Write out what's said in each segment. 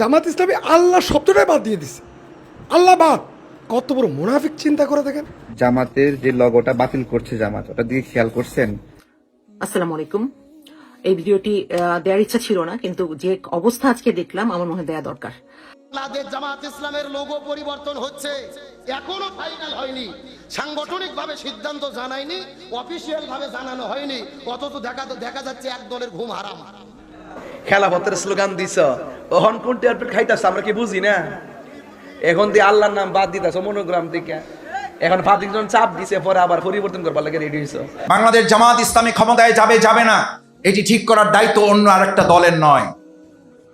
জামাত ইসলামী আল্লাহ শব্দটাই বাদ দিয়ে দিছে। আল্লাহ বাদ। কত বড় মুনাফিক চিন্তা করে দেখেন। জামাতের যে লগোটা বাতিল করছে জামাত ওটা দিকে খেয়াল করছেন? আসসালামু আলাইকুম। এই ভিডিওটি দেওয়ার ইচ্ছা ছিল না কিন্তু যে অবস্থা আজকে দেখলাম আমার মনে দেয়া দরকার। বাংলাদেশ জামাত ইসলামের লোগো পরিবর্তন হচ্ছে এখনও ফাইনাল হয়নি। সাংগঠনিক ভাবে সিদ্ধান্ত জানায়নি অফিসিয়াল ভাবে জানানো হয়নি অথচ দেখা দেখা যাচ্ছে এক দলের ঘুম হারাম। খেলাফতের স্লোগান দিছ। ওহন কোনটি আর খাইতাছ? আমরা কি বুঝি না? এখন দিয়ে আল্লাহর নাম বাদ দিতাছ, মনোগ্রাম থেকে এখন ফাতিকজন চাপ দিছে, পরে আবার পরিবর্তন করবার লাগে রেডি হইছ। বাংলাদেশ জামাত ইসলামী ক্ষমতায় যাবে যাবে না। এটি ঠিক করার দায়িত্ব অন্য আরেকটা দলের নয়।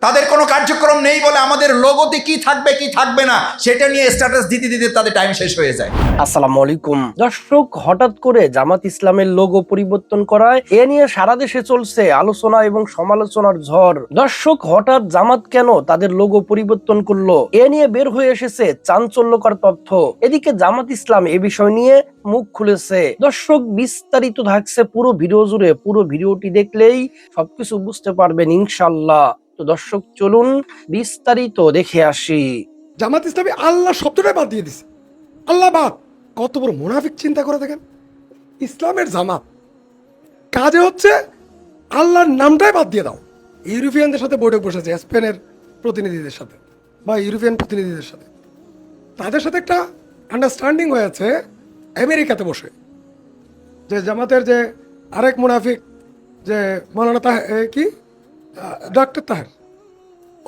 তাদের কোনো কার্যক্রম নেই বলে আমাদের লোগোতে কি থাকবে কি থাকবে না, সেটা নিয়ে স্ট্যাটাস দিতে দিতে তাদের টাইম শেষ হয়ে যায়। আসসালামু আলাইকুম। দর্শক, হঠাৎ করে জামাত ইসলামের লোগো পরিবর্তন করায় এ নিয়ে সারা দেশে চলছে আলোচনা এবং সমালোচনার ঝড়। দর্শক, হঠাৎ জামাত কেন তাদের লোগো পরিবর্তন করল? এ নিয়ে বের হয়ে এসেছে চাঞ্চল্যকর তথ্য। এদিকে জামাত ইসলাম এ বিষয় নিয়ে মুখ খুলেছে। দর্শক, বিস্তারিত থাকছে পুরো ভিডিও জুড়ে। পুরো ভিডিওটি দেখলেই সবকিছু বুঝতে পারবেন ইনশাল্লাহ। তো দর্শক, চলুন বিস্তারিত দেখে আসি। জামাত ইসলামী আল্লাহ শব্দটাই বাদ দিয়ে দিছে। আল্লাহ বাদ। কত বড় মুনাফিক চিন্তা করে দেখেন। ইসলামের জামাত। কাজে হচ্ছে আল্লাহর নামটাই বাদ দিয়ে দাও। ইউরোপিয়ানদের সাথে বৈঠক বসেছে, স্পেনের প্রতিনিধিদের সাথে বা ইউরোপিয়ান প্রতিনিধিদের সাথে। তাদের সাথে একটা আন্ডারস্ট্যান্ডিং হয়েছে আমেরিকাতে বসে। যে জামাতের যে আরেক মুনাফিক, যে মৌলানা তাহ কি? ডক্টর তাহের,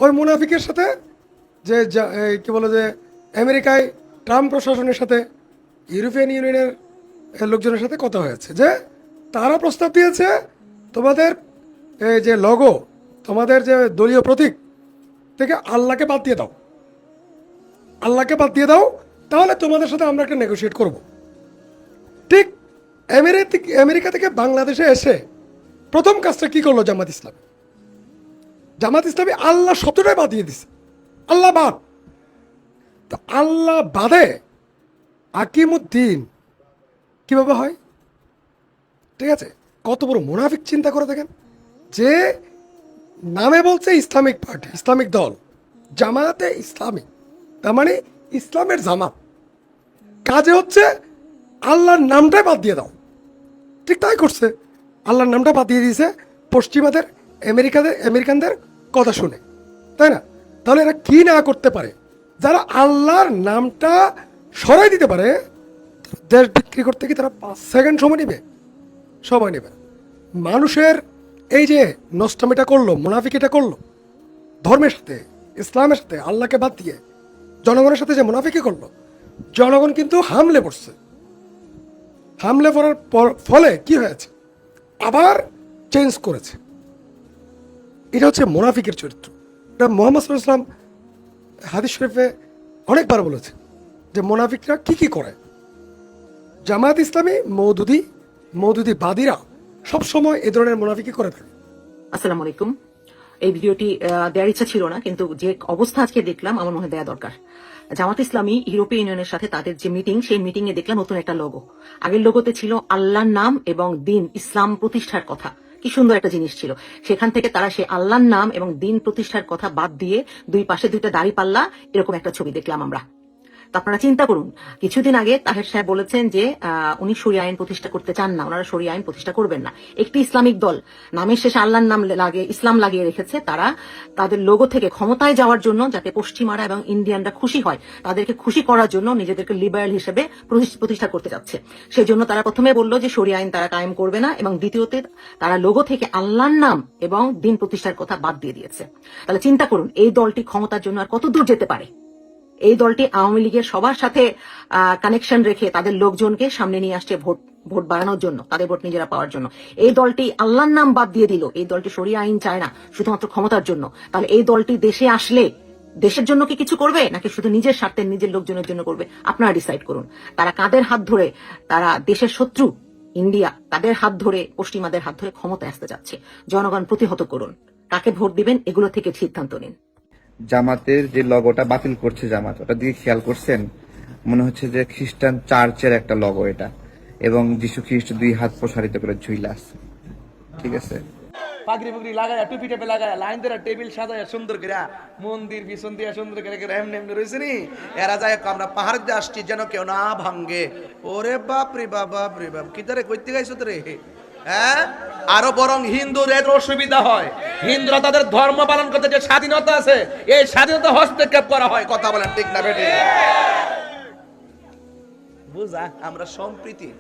ওই মুনাফিকের সাথে যে কি বলে যে, আমেরিকায় ট্রাম্প প্রশাসনের সাথে ইউরোপিয়ান ইউনিয়নের লোকজনের সাথে কথা হয়েছে যে তারা প্রস্তাব দিয়েছে তোমাদের যে লগো তোমাদের যে দলীয় প্রতীক থেকে আল্লাহকে বাদ দিয়ে দাও। আল্লাহকে বাদ দিয়ে দাও, তাহলে তোমাদের সাথে আমরা একটা নেগোশিয়েট করব। ঠিক আমেরিকা থেকে বাংলাদেশে এসে প্রথম কাজটা কি করল জামাত ইসলাম? জামাত ইসলামী আল্লাহ শব্দটাই বাদ দিয়ে দিছে। আল্লাহ বাদ। তো আল্লাহ বাদে আকিমুদ্দিন কীভাবে হয়? ঠিক আছে? কত বড় মুনাফিক চিন্তা করে দেখেন। যে নামে বলছে ইসলামিক পার্টি, ইসলামিক দল। জামাতে ইসলামিক তার মানে ইসলামের জামাত। কাজে হচ্ছে আল্লাহর নামটাই বাদ দিয়ে দাও। ঠিক তাই করছে। আল্লাহর নামটা বাদ দিয়ে দিয়েছে পশ্চিমাদের, আমেরিকাদের, আমেরিকানদের কথা শুনে। তাই না? তাহলে এরা কি না করতে পারে? যারা আল্লাহর নামটা সরাই দিতে পারে, দেশ বিক্রি করতে কি তারা পাঁচ সেকেন্ড সময় নেবে সময় নেবে মানুষের এই যে নষ্টমিটা করল, মুনাফিকিটা করল, ধর্মের সাথে, ইসলামের সাথে, আল্লাহকে বাদ দিয়ে জনগণের সাথে যে মুনাফিকি করল, জনগণ কিন্তু হামলে পড়ছে। হামলে পড়ার ফলে কি হয়েছে? আবার চেঞ্জ করেছে। এটা হচ্ছে মোনাফিকের চরিত্র। এটা মোহাম্মদ সাল্লাম হাদিস শরীফে অনেকবার বলেছে যে মোনাফিকরা কি কি করে। জামায়াত ইসলামী মৌদুদি মৌদুদি বাদীরা সবসময় এ ধরনের মোনাফিকি করে থাকে। আসসালামু আলাইকুম। এই ভিডিওটি দেওয়ার ইচ্ছা ছিল না, কিন্তু যে অবস্থা আজকে দেখলাম আমার মনে দেয়া দরকার। জামাত ইসলামী, ইউরোপীয় ইউনিয়নের সাথে তাদের যে মিটিং, সেই মিটিং এ দেখলাম নতুন একটা লোগো আগের লোগোতে ছিল আল্লাহর নাম এবং দিন, ইসলাম প্রতিষ্ঠার কথা। কি সুন্দর একটা জিনিস ছিল। সেখান থেকে তারা সে আল্লাহর নাম এবং দিন প্রতিষ্ঠার কথা বাদ দিয়ে দুই পাশে দুইটা দাড়ি পাল্লা এরকম একটা ছবি দেখলাম আমরা। তো আপনারা চিন্তা করুন। কিছুদিন আগে তাহের সাহেব বলেছেন যে উনি সরিয়া আইন প্রতিষ্ঠা করতে চান না, ওনারা সরিয়া আইন প্রতিষ্ঠা করবেন না। একটি ইসলামিক দল, নামের শেষে আল্লাহর নাম লাগে, ইসলাম লাগিয়ে রেখেছে, তারা তাদের লোগো থেকে ক্ষমতায় যাওয়ার জন্য যাতে পশ্চিমারা এবং ইন্ডিয়ানরা খুশি হয়, তাদেরকে খুশি করার জন্য নিজেদেরকে লিবারেল হিসেবে প্রতিষ্ঠ- করতে যাচ্ছে। সেই জন্য তারা প্রথমে বলল যে সরিয়া আইন তারা কায়েম করবে না এবং দ্বিতীয়তে তারা লোগো থেকে আল্লাহর নাম এবং দিন প্রতিষ্ঠার কথা বাদ দিয়ে দিয়েছে। তাহলে চিন্তা করুন, এই দলটি ক্ষমতার জন্য আর কত দূর যেতে পারে? এই দলটি আওয়ামী লীগের সবার সাথে কানেকশন রেখে তাদের লোকজনকে সামনে নিয়ে আসছে ভোট ভোট বাড়ানোর জন্য, তাদের ভোট নিজেরা পাওয়ার জন্য। এই দলটি আল্লাহর নাম বাদ দিয়ে দিল, এই দলটি সরিয়া আইন চায় না, শুধুমাত্র ক্ষমতার জন্য। তাহলে এই দলটি দেশে আসলে দেশের জন্য কি কিছু করবে, নাকি শুধু নিজের স্বার্থে নিজের লোকজনের জন্য করবে? আপনারা ডিসাইড করুন। তারা কাদের হাত ধরে, তারা দেশের শত্রু, ইন্ডিয়া, তাদের হাত ধরে, পশ্চিমাদের হাত ধরে ক্ষমতায় আসতে যাচ্ছে। জনগণ প্রতিহত করুন। কাকে ভোট দিবেন, এগুলো থেকে সিদ্ধান্ত নিন। জামাতের যে লগোটা বাতিল করছে জামাত, ওটা দিকে খেয়াল করছেন? মনে হচ্ছে যে খ্রিস্টান চার্চের একটা লগো এটা। এবং যীশু খ্রিস্ট দুই হাত প্রসারিত করে ঝুইলা আছে। ঠিক আছে? পাগড়ি পুগড়ি লাগায়, টুপি টেপে লাগায়, লাইন ধরে টেবিল সাজায় সুন্দর করে, মন্দির পিছন দিয়ে সুন্দর করে এমনি এমনি রয়েছে নি? এরা যায় আমরা পাহাড় দিয়ে আসছি, যেন কেউ না ভাঙ্গে। ওরে বাপ রে বাপ রে বাপ, কি তারে কইতে গাইছো তো রে হ্যাঁ? আরও বরং হিন্দুদের অসুবিধা হয়। হিন্দুরা তাদের ধর্ম পালন করতে যে স্বাধীনতা আছে, এই স্বাধীনতা হস্তক্ষেপ করা হয়। কথা বলেন ঠিক না বেটে বুঝা, আমরা সম্প্রীতি।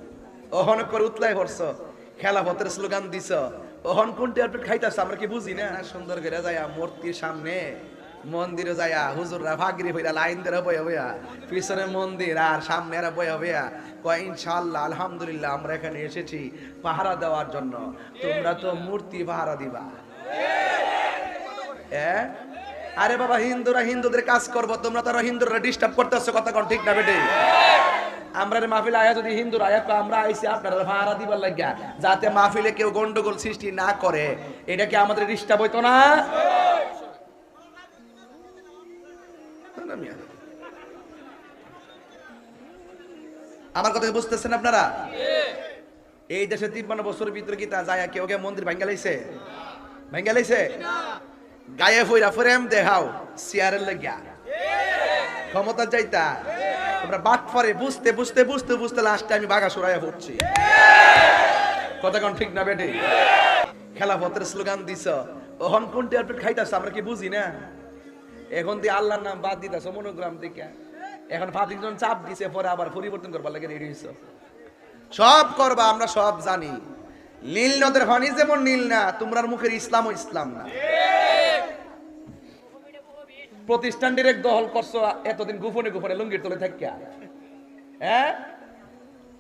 অহন করে উতলাই করছ খেলাফতের স্লোগান দিছ। অহন কোন ট্যাবলেট খাইতাছ, আমরা কি বুঝি না? সুন্দর করে যায়া মূর্তির সামনে মন্দিরে যায়া হুজুররা ভাগরি হইরা লাইন ধরে বয়া বয়া পিছনে মন্দির আর সামনে এরা বয়া বয়া কয় ইনশাআল্লাহ আলহামদুলিল্লাহ আমরা এখানে এসেছি পাহারা দেওয়ার জন্য। তোমরা তো মূর্তি পাহারা দিবা। হ্যাঁ আরে বাবা হিন্দুরা হিন্দুদের কাজ করব তোমরা তারা হিন্দুরা ডিস্টার্ব করতেছো কথা কোন ঠিক না বেটে? আমরা মাহফিল আয়া যদি হিন্দুর আয়া তো আমরা আইছি আপনারা ভাড়া দিবার লাগিয়া যাতে মাহফিলে কেউ গন্ডগোল সৃষ্টি না করে। এটা কি আমাদের ডিস্টার্ব হইতো না, আমার কথা বুঝতেছেন আপনারা? এই দেশে তিপ্পান্ন বছরের ভিতরে কি তা যায়? কেউ কেউ মন্দির ভাঙ্গা লাইছে? ভাঙ্গা লাইছে? গায়ে ফইরা ফ্রেম দেখাও সিয়ারের লাগিয়া। ক্ষমতা যাইতা। তোমরা বাট পরে বুঝতে বুঝতে বুঝতে বুঝতে লাস্টে আমি বাঘা সরাইয়া পড়ছি। কথা কোন ঠিক না বেটে? খেলাফতের স্লোগান দিছ। ওহন কোন ট্যাবলেট খাইতাছ? আমরা কি বুঝি না? এখন দিয়ে আল্লাহর নাম বাদ দিতাছ, মনোগ্রাম থেকে এখন ফাতিকজন চাপ দিছে পরে আবার পরিবর্তন করবার লাগে রেডি হইছ। সব করবা আমরা সব জানি। নীল নদের পানি যেমন নীল না তোমরার মুখের ইসলামও ইসলাম না। প্রতিষ্ঠান ডিরেক্ট দখল করছ এতদিন গোপনে গোপনে লুঙ্গির তলে থাকিয়া হ্যাঁ?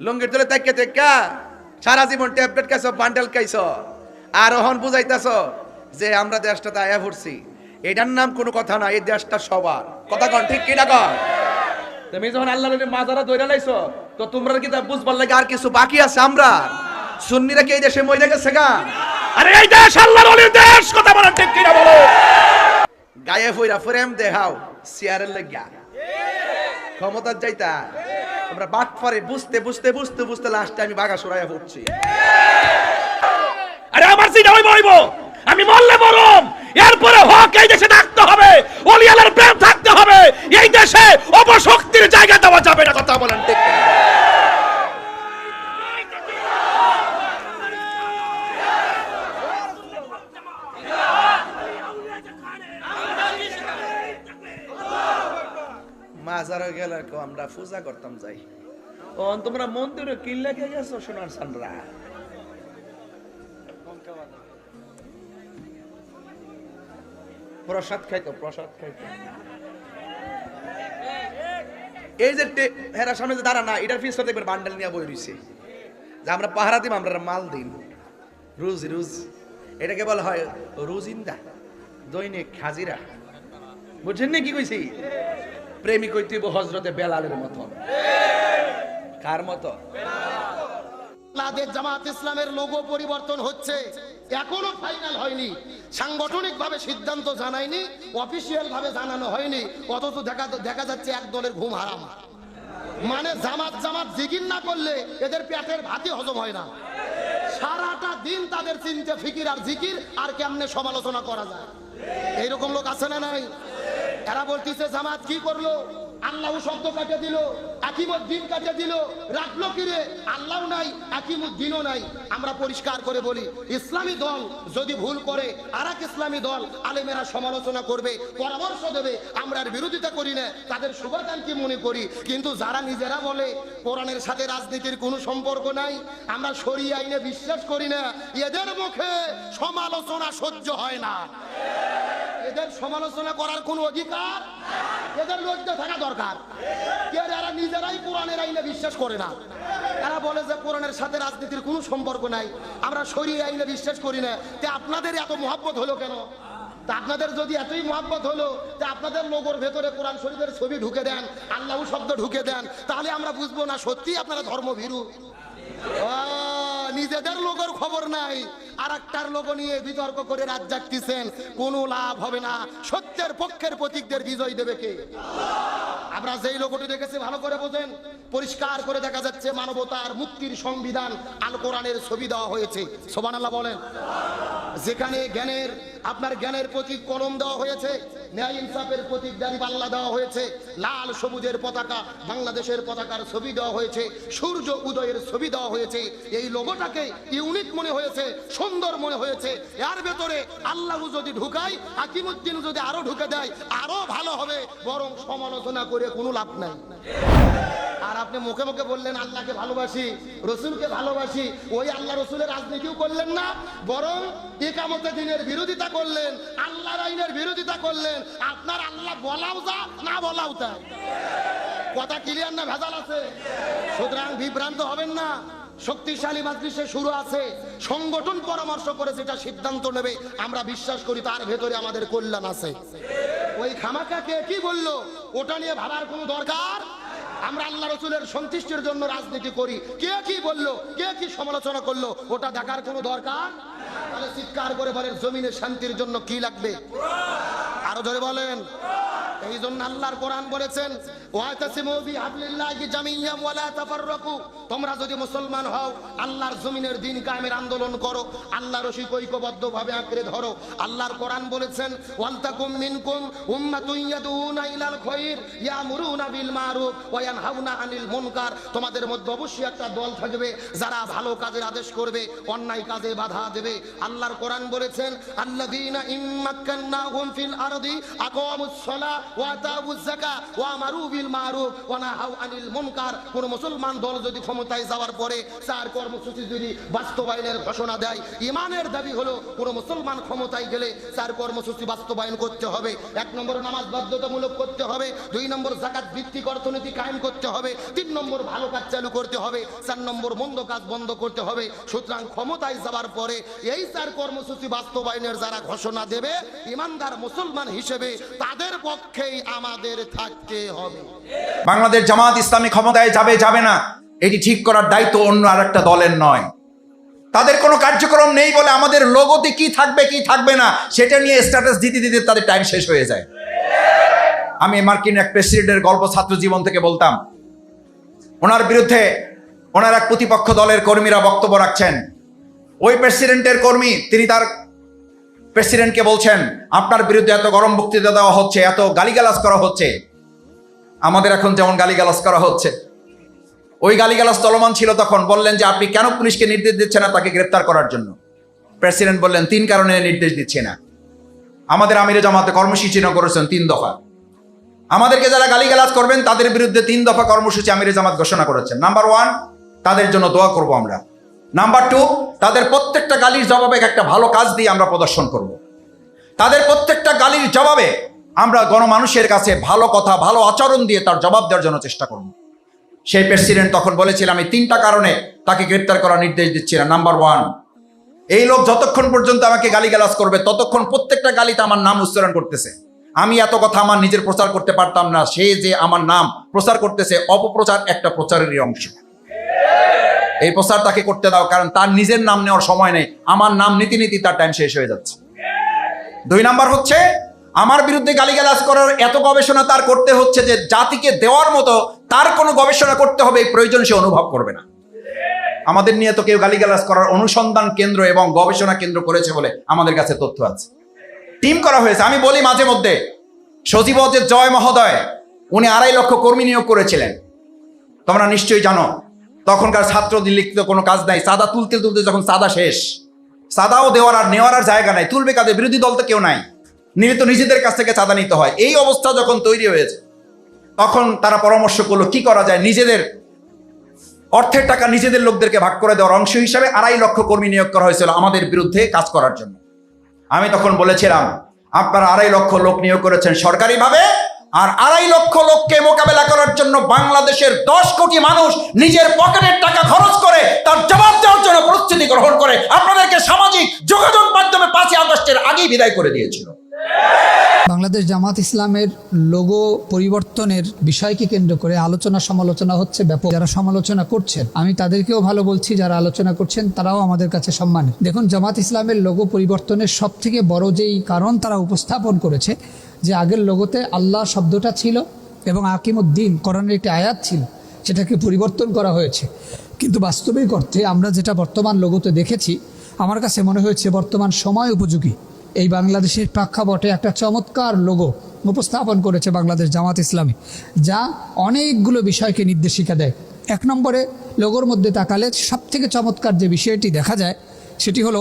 লুঙ্গির তলে থাকিয়া থাকিয়া সারা জীবন ট্যাবলেট খাইছো বান্ডেল খাইছো। আর ওহন বুঝাইতাছ যে আমরা দেশটাতে আয়া পড়ছি এটার নাম কোনো কথা না এই দেশটা সবার। কথা কন ঠিক কিনা কন? তুমি যখন আল্লাহ নবীর মাজারা দইরা লাইছো, তো তোমরা কি তা বুঝবার লাগে আর কিছু বাকি আছে আমরা? সুন্নিরা কি এই দেশে মরে গেছে গা? আরে এই দেশ আল্লাহর ওলির দেশ, কথা বলেন ঠিক কিনা বলো? গায়ে ফইরা ফ্রেম দেখাও, চেয়ারের লাগিয়া। ক্ষমতার যাইতা। আমরা বাট পরে বুঝতে বুঝতে বুঝতে বুঝতে লাস্টে আমি বাঘা সরাইয়া পড়ছি। আরে আমার সিটা হইব হইব। আমি মরলে মরম এরপরে হক এই দেশে থাকতে হবে অলিয়ালের প্রেম থাকতে হবে এই দেশে অপশক্তির জায়গা দেওয়া যাবে না কথা বলেন ঠিক কিনা? মাজারও গেলে আমরা পূজা করতাম যাই তোমরা মন্দিরে কিল্লা কে গেছো সোনার সানরা প্রসাদ খাইতো প্রসাদ খাইতো। এই যে হেরা সামনে যে দাঁড়া না, এটার ফিস দেখবেন বান্ডেল নিয়ে বই রইছে। যে আমরা পাহারা দিব আমরা মাল দিন রুজ রুজ। এটাকে বলা হয় রুজিন্দা, দৈনিক হাজিরা। বুঝছেন না কি কইছি? প্রেমিক হইতেইব হজরতে বেলালের মতন। কার মতো? জামাত ইসলামের লোগো পরিবর্তন হচ্ছে। এখনও ফাইনাল হয়নি। সাংগঠনিক ভাবে সিদ্ধান্ত জানায়নি অফিসিয়াল ভাবে জানানো হয়নি, অথচ দেখা দেখা যাচ্ছে এক দলের ঘুম হারাম। মানে জামাত জামাত জিকির না করলে এদের পেটের ভাতি হজম হয় না। সারাটা দিন তাদের চিন্তা ফিকির আর জিকির, আর কেমনে সমালোচনা করা যায়। এইরকম লোক আছে না নাই? এরা বলতেছে, জামাত কি করল? আল্লাহ শব্দ কাটে দিল দিন কাটে দিল। রাখল কিরে আল্লাহ নাই দিনও নাই। আমরা পরিষ্কার করে বলি, ইসলামী দল যদি ভুল করে আর এক ইসলামী দল আলেমেরা সমালোচনা করবে, পরামর্শ দেবে, আমরা আর বিরোধিতা করি না। তাদের শুভাকাঙ্ক্ষী মনে করি? কিন্তু যারা নিজেরা বলে, কোরআনের সাথে রাজনীতির কোনো সম্পর্ক নাই, আমরা সরিয়ে আইনে বিশ্বাস করি না, এদের মুখে সমালোচনা সহ্য হয় না। এদের সমালোচনা করার কোনো অধিকার? এদের লজ্জা থাকা দরকার। এর নিজেরাই কোরআনের আইনে বিশ্বাস করে না এরা বলে যে কোরআনের সাথে রাজনীতির কোনো সম্পর্ক নাই। আমরা সরিয়ে আইনে বিশ্বাস করি না। তে আপনাদের এত মহাব্বত হলো কেন? তা আপনাদের যদি এতই মহাব্বত হলো তা আপনাদের লোগোর ভেতরে কোরআন শরীফের ছবি ঢুকে দেন আল্লাহ শব্দ ঢুকে দেন তাহলে আমরা বুঝব না সত্যি আপনারা ধর্মভীরু। ও, নিজেদের লোকের খবর নাই। আর একটার লোক নিয়ে বিতর্ক করে রাত জাগতেছেন। কোনো লাভ হবে না। সত্যের পক্ষের প্রতীকদের বিজয় দেবে কে? আমরা যেই লোকটি দেখেছি, ভালো করে বোঝেন। পরিষ্কার করে দেখা যাচ্ছে মানবতার মুক্তির সংবিধান আল কোরআনের ছবি দেওয়া হয়েছে। সোবান আল্লাহ বলেন। যেখানে জ্ঞানের, আপনার জ্ঞানের প্রতীক কলম দেওয়া হয়েছে, ন্যায় ইনসাফের প্রতীক দাঁড়ি পাল্লা দেওয়া হয়েছে, লাল সবুজের পতাকা, বাংলাদেশের পতাকার ছবি দেওয়া হয়েছে, সূর্য উদয়ের ছবি দেওয়া হয়েছে, এই লোগোটাকে ইউনিক মনে হয়েছে, সুন্দর মনে হয়েছে, এর ভেতরে আল্লাহ যদি ঢুকায়, হাকিমুদ্দিন যদি আরও ঢুকে দেয়, আরও ভালো হবে, বরং সমালোচনা করে কোনো লাভ নাই। আর আপনি মুখে মুখে বললেন, আল্লাহকে ভালোবাসি, রসুলকে ভালোবাসি। ওই আল্লাহ রসুলের রাজনীতিও করলেন না, বরং একামতে দিনের বিরোধিতা করলেন, আল্লাহর আইনের বিরোধিতা করলেন। আপনার আল্লাহ বলাও যা, না বলাও তা। কথা ক্লিয়ার না ভেজাল আছে? সুতরাং বিভ্রান্ত হবেন না। শক্তিশালী মাজলিসে শুরু আছে। সংগঠন পরামর্শ করে যেটা সিদ্ধান্ত নেবে, আমরা বিশ্বাস করি তার ভেতরে আমাদের কল্যাণ আছে। ওই খামাকাকে কি বলল? ওটা নিয়ে ভাবার কোনো দরকার? আমরা আল্লাহ রসুলের সন্তুষ্টির জন্য রাজনীতি করি। কে কি বলল? কে কি সমালোচনা করল? ওটা দেখার কোনো দরকার? তাহলে চিৎকার করে বলেন জমিনের শান্তির জন্য কি লাগবে? আরও ধরে বলেন। এই জন্য আল্লাহর কোরআন বলেছেন তোমরা যদি মুসলমান হও, আল্লাহর জমিনের দিন কায়েমের আন্দোলন করো, আল্লাহর রশিক ঐক্যবদ্ধভাবে আঁকড়ে ধরো। আল্লাহর কোরআন বলেছেন ওয়ালতাকুম মিনকুম উম্মাতুন ইয়াদুনা ইলাল খায়র ইয়ামুরুনা বিল মারুফ ওয়া ইয়ানহাউনা আনিল মুনকার। তোমাদের মধ্যে অবশ্যই একটা দল থাকবে, যারা ভালো কাজের আদেশ করবে, অন্যায় কাজে বাধা দেবে। আল্লাহর কোরআন বলেছেন, আল্লাযীনা ইম্মাক্কান্নাহুম ফিল আরদি আকামুস সালাহ ভালো কাজ চালু করতে হবে, চার নম্বর মন্দ কাজ বন্ধ করতে হবে। সুতরাং ক্ষমতায় যাওয়ার পরে এই চার কর্মসূচি বাস্তবায়নের যারা ঘোষণা দেবে, ইমানদার মুসলমান হিসেবে তাদের পক্ষেই আমাদের থাকতে হবে। বাংলাদেশ জামাত ইসলামী ক্ষমতায় যাবে যাবে না। এটি ঠিক করার দায়িত্ব অন্য আর একটা দলের নয়। তাদের কোনো কার্যক্রম নেই বলে আমাদের লোগোতে কি থাকবে কি থাকবে না, সেটা নিয়ে স্ট্যাটাস দিতে দিতে তাদের টাইম শেষ হয়ে যায়। আমি মার্কিন এক প্রেসিডেন্টের গল্প ছাত্র জীবন থেকে বলতাম, ওনার বিরুদ্ধে ওনার এক প্রতিপক্ষ দলের কর্মীরা বক্তব্য রাখছেন। ওই প্রেসিডেন্টের কর্মী, তিনি তার প্রেসিডেন্টকে বলছেন, আপনার বিরুদ্ধে এত গরম বক্তৃতা দেওয়া হচ্ছে, এত গালিগালাজ করা হচ্ছে। আমাদের এখন যেমন গালিগালাজ করা হচ্ছে। ওই গালিগালাজ চলমান ছিল তখন। বললেন যে, আপনি কেন পুলিশকে নির্দেশ দিচ্ছেন না তাকে গ্রেপ্তার করার জন্য? প্রেসিডেন্ট বললেন, তিন কারণে নির্দেশ দিচ্ছে না। আমাদের আমিরে জামাতে কর্মসূচি না করেছেন, তিন দফা। আমাদেরকে যারা গালিগালাজ করবেন, তাদের বিরুদ্ধে তিন দফা কর্মসূচি আমিরে জামাত ঘোষণা করেছেন। নাম্বার ওয়ান, তাদের জন্য দোয়া করব আমরা। নাম্বার টু তাদের প্রত্যেকটা গালির জবাবে একটা ভালো কাজ দিয়ে আমরা প্রদর্শন করব। তাদের প্রত্যেকটা গালির জবাবে আমরা গণমানুষের কাছে ভালো কথা, ভালো আচরণ দিয়ে তার জবাব দেওয়ার জন্য চেষ্টা করব। সেই প্রেসিডেন্ট তখন বলেছিল, আমি তিনটা কারণে তাকে গ্রেপ্তার করার নির্দেশ দিচ্ছি না। নাম্বার ওয়ান এই লোক যতক্ষণ পর্যন্ত আমাকে গালিগালাজ করবে, ততক্ষণ প্রত্যেকটা গালিতে আমার নাম উচ্চারণ করতেছে। আমি এত কথা আমার নিজের প্রচার করতে পারতাম না। সে যে আমার নাম প্রচার করতেছে, অপপ্রচার একটা প্রচারেরই অংশ। এই প্রচার তাকে করতে দাও, কারণ তার নিজের নাম নেওয়ার সময় নেই। আমার নাম নীতি নীতি তার টাইম শেষ হয়ে যাচ্ছে। দুই নাম্বার হচ্ছে, আমার বিরুদ্ধে গালিগালাজ করার এত গবেষণা তার করতে হচ্ছে যে জাতিকে দেওয়ার মতো তার কোনো গবেষণা করতে হবে, এই প্রয়োজন সে অনুভব করবে না। আমাদের নিয়ে তো কেউ গালিগালাজ করার অনুসন্ধান কেন্দ্র এবং গবেষণা কেন্দ্র করেছে বলে আমাদের কাছে তথ্য আছে। টিম করা হয়েছে, আমি বলি মাঝে মধ্যে সজীবজের জয় মহোদয়, উনি আড়াই লক্ষ কর্মী নিয়োগ করেছিলেন। তোমরা নিশ্চয়ই জানো তখনকার ছাত্রদের লিখিত কোনো কাজ নাই। সাদা তুলতে তুলতে যখন সাদা শেষ, সাদাও দেওয়ার আর নেওয়ার আর জায়গা নাই। তুলবে কাদের? বিরোধী দল তো কেউ নাই। নিলে তো নিজেদের কাছ থেকে চাঁদা নিতে হয়। এই অবস্থা যখন তৈরি হয়েছে, তখন তারা পরামর্শ করল, কি করা যায়? নিজেদের অর্থের টাকা নিজেদের লোকদেরকে ভাগ করে দেওয়ার অংশ হিসাবে আড়াই লক্ষ কর্মী নিয়োগ করা হয়েছিল আমাদের বিরুদ্ধে কাজ করার জন্য। আমি তখন বলেছিলাম, আপনারা আড়াই লক্ষ লোক নিয়োগ করেছেন সরকারিভাবে আর আড়াই লক্ষ লোককে মোকাবেলা করার জন্য বাংলাদেশের দশ কোটি মানুষ নিজের পকেটের টাকা খরচ করে তার জবাব দেওয়ার জন্য প্রস্তুতি গ্রহণ করে, আপনাদেরকে সামাজিক যোগাযোগ মাধ্যমে পাঁচই আগস্টের আগেই বিদায় করে দিয়েছিল। বাংলাদেশ জামাত ইসলামের লোগো পরিবর্তনের বিষয়কে কেন্দ্র করে আলোচনা সমালোচনা হচ্ছে ব্যাপক। যারা সমালোচনা করছেন, আমি তাদেরকেও ভালো বলছি, যারা আলোচনা করছেন তারাও আমাদের কাছে সম্মানের দেখুন, জামাত ইসলামের লোগো পরিবর্তনের সব থেকে বড় যেই কারণ তারা উপস্থাপন করেছে যে আগের লোগোতে আল্লাহ শব্দটা ছিল এবং আকিমুদ্দিন কোরআনের একটি আয়াত ছিল, সেটাকে পরিবর্তন করা হয়েছে। কিন্তু বাস্তবিক অর্থে আমরা যেটা বর্তমান লোগোতে দেখেছি, আমার কাছে মনে হয়েছে বর্তমান সময় উপযোগী। এই বাংলাদেশের প্রেক্ষাপটে একটা চমৎকার লোগো উপস্থাপন করেছে বাংলাদেশ জামাত ইসলামী, যা অনেকগুলো বিষয়কে নির্দেশিকা দেয়। এক নম্বরে লোগোর মধ্যে তাকালে সব থেকে চমৎকার যে বিষয়টি দেখা যায়, সেটি হলো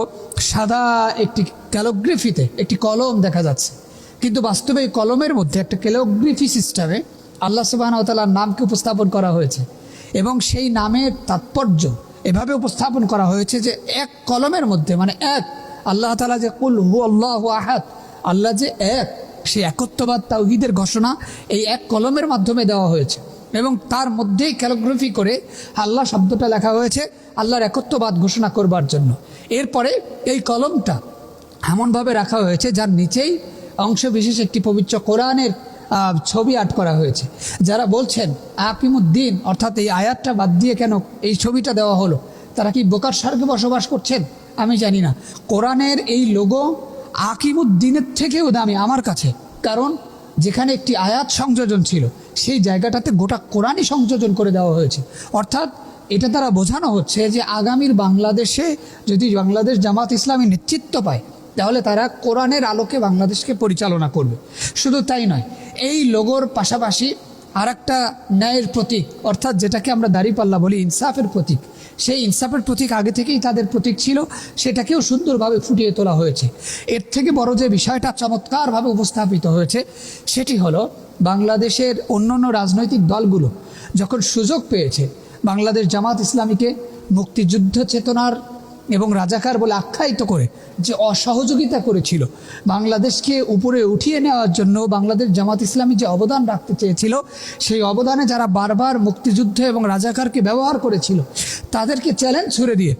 সাদা একটি ক্যালোগ্রাফিতে একটি কলম দেখা যাচ্ছে। কিন্তু বাস্তবে এই কলমের মধ্যে একটা ক্যালোগ্রাফি সিস্টেমে আল্লাহ সুবাহতালার নামকে উপস্থাপন করা হয়েছে। এবং সেই নামের তাৎপর্য এভাবে উপস্থাপন করা হয়েছে যে এক কলমের মধ্যে মানে এক, আল্লাহ তালা যে কুল হু আল্লাহ আহাদ, আল্লাহ যে এক, সেই একত্ববাদ তাওহিদের ঘোষণা এই এক কলমের মাধ্যমে দেওয়া হয়েছে। এবং তার মধ্যেই ক্যালোগ্রাফি করে আল্লাহ শব্দটা লেখা হয়েছে, আল্লাহর একত্ববাদ ঘোষণা করবার জন্য। এরপরে এই কলমটা এমনভাবে রাখা হয়েছে, যার নিচেই অংশ বিশেষ একটি পবিত্র কোরআনের ছবি আর্ট করা হয়েছে। যারা বলছেন, আকিমুদ্দিন, অর্থাৎ এই আয়াতটা বাদ দিয়ে কেন এই ছবিটা দেওয়া হলো, তারা কি বোকার স্বর্গে বসবাস করছেন? আমি জানি না। কোরআনের এই লোগো আকিমুদ্দিনের থেকেও দামি আমার কাছে। কারণ, যেখানে একটি আয়াত সংযোজন ছিল, সেই জায়গাটাতে গোটা কোরআনই সংযোজন করে দেওয়া হয়েছে। অর্থাৎ, এটা তারা বোঝানো হচ্ছে যে আগামীর বাংলাদেশে যদি বাংলাদেশ জামাত ইসলামী নেতৃত্ব পায় তাহলে তারা কোরআনের আলোকে বাংলাদেশকে পরিচালনা করবে। শুধু তাই নয়, এই লোগোর পাশাপাশি আর একটা ন্যায়ের প্রতীক, অর্থাৎ যেটাকে আমরা দাঁড়িপাল্লা বলি, ইনসাফের প্রতীক। সেই ইনসাফের প্রতীক আগে থেকেই তাদের প্রতীক ছিল, সেটাকেও সুন্দরভাবে ফুটিয়ে তোলা হয়েছে। এর থেকে বড় যে বিষয়টা চমৎকারভাবে উপস্থাপিত হয়েছে, সেটি হলো বাংলাদেশের অন্যান্য রাজনৈতিক দলগুলো যখন সুযোগ পেয়েছে, বাংলাদেশ জামাত ইসলামীকে মুক্তিযুদ্ধ চেতনার এবং রাজাকার বলে আখ্যায়িত করে যে অসহযোগিতা করেছিল। বাংলাদেশকে উপরে উঠিয়ে নেওয়ার জন্য বাংলাদেশ জামাত ইসলামী যে অবদান রাখতে চেয়েছিল, সেই অবদানে যারা বারবার মুক্তিযুদ্ধ এবং রাজাকারকে ব্যবহার করেছিল, তাদেরকে চ্যালেঞ্জ ছুড়ে দিয়ে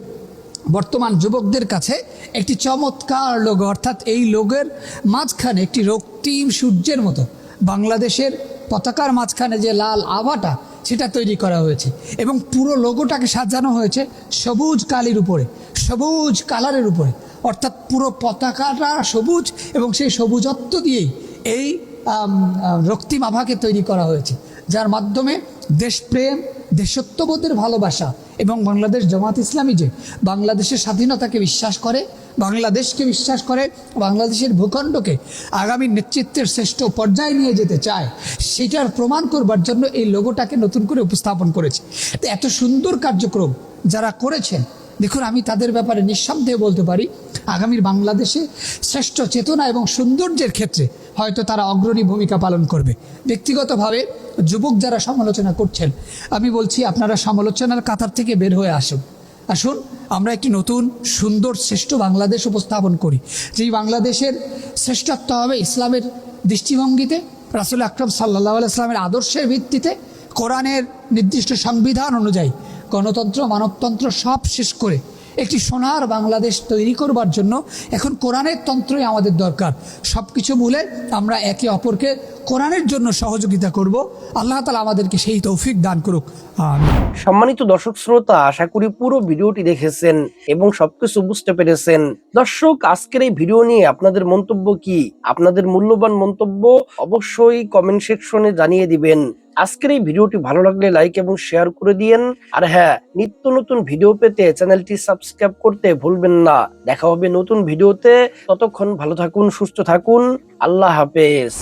বর্তমান যুবকদের কাছে একটি চমৎকার লোগো অর্থাৎ এই লোগের মাঝখানে একটি রক্তিম সূর্যের মতো বাংলাদেশের পতাকার মাঝখানে যে লাল আভাটা সেটা তৈরি করা হয়েছে এবং পুরো লোগোটাকে সাজানো হয়েছে সবুজ কালির উপরে, সবুজ কালারের উপরে। অর্থাৎ পুরো পতাকাটা সবুজ এবং সেই সবুজত্ব দিয়েই এই রক্তিম আভাকে তৈরি করা হয়েছে, যার মাধ্যমে দেশপ্রেম, দেশত্ববোধের ভালোবাসা এবং বাংলাদেশ জামাত ইসলামী যে বাংলাদেশের স্বাধীনতাকে বিশ্বাস করে বাংলাদেশকে বিশ্বাস করে, বাংলাদেশের ভূখণ্ডকে আগামী নেতৃত্বের শ্রেষ্ঠ পর্যায়ে নিয়ে যেতে চায়, সেটার প্রমাণ করবার জন্য এই লোগোটাকে নতুন করে উপস্থাপন করেছে। এত সুন্দর কার্যক্রম যারা করেছেন, দেখুন আমি তাদের ব্যাপারে নিঃসন্দেহে বলতে পারি, আগামীর বাংলাদেশে শ্রেষ্ঠ চেতনা এবং সৌন্দর্যের ক্ষেত্রে হয়তো তারা অগ্রণী ভূমিকা পালন করবে। ব্যক্তিগতভাবে যুবক যারা সমালোচনা করছেন, আমি বলছি আপনারা সমালোচনার কাতার থেকে বের হয়ে আসুন। আসুন, আমরা একটি নতুন, সুন্দর, শ্রেষ্ঠ বাংলাদেশ উপস্থাপন করি। যেই বাংলাদেশের শ্রেষ্ঠত্ব হবে ইসলামের দৃষ্টিভঙ্গিতে, রাসুল আকরম সাল্লাহ ইসলামের আদর্শের ভিত্তিতে, কোরআনের নির্দিষ্ট সংবিধান অনুযায়ী গণতন্ত্র, মানবতন্ত্র সব শেষ করে একটি সোনার বাংলাদেশ তৈরি করবার জন্য এখন কোরআনের তন্ত্রই আমাদের দরকার। সব কিছু মূলে আমরা একে অপরকে কোরআনের জন্য সহযোগিতা করব। আল্লাহ তালা আমাদেরকে সেই তৌফিক দান করুক। সম্মানিত দর্শক শ্রোতা, আশা করি পুরো ভিডিওটি দেখেছেন এবং সবকিছু বুঝতে পেরেছেন। দর্শক, আজকের এই ভিডিও নিয়ে আপনাদের মন্তব্য কি? আপনাদের মূল্যবান মন্তব্য অবশ্যই কমেন্ট সেকশনে জানিয়ে দিবেন। আজকের এই ভিডিওটি ভালো লাগলে লাইক এবং শেয়ার করে দিয়েন। আর হ্যাঁ নিত্য নতুন ভিডিও পেতে চ্যানেলটি সাবস্ক্রাইব করতে ভুলবেন না। দেখা হবে নতুন ভিডিওতে ততক্ষণ ভালো থাকুন, সুস্থ থাকুন। আল্লাহ হাফেজ।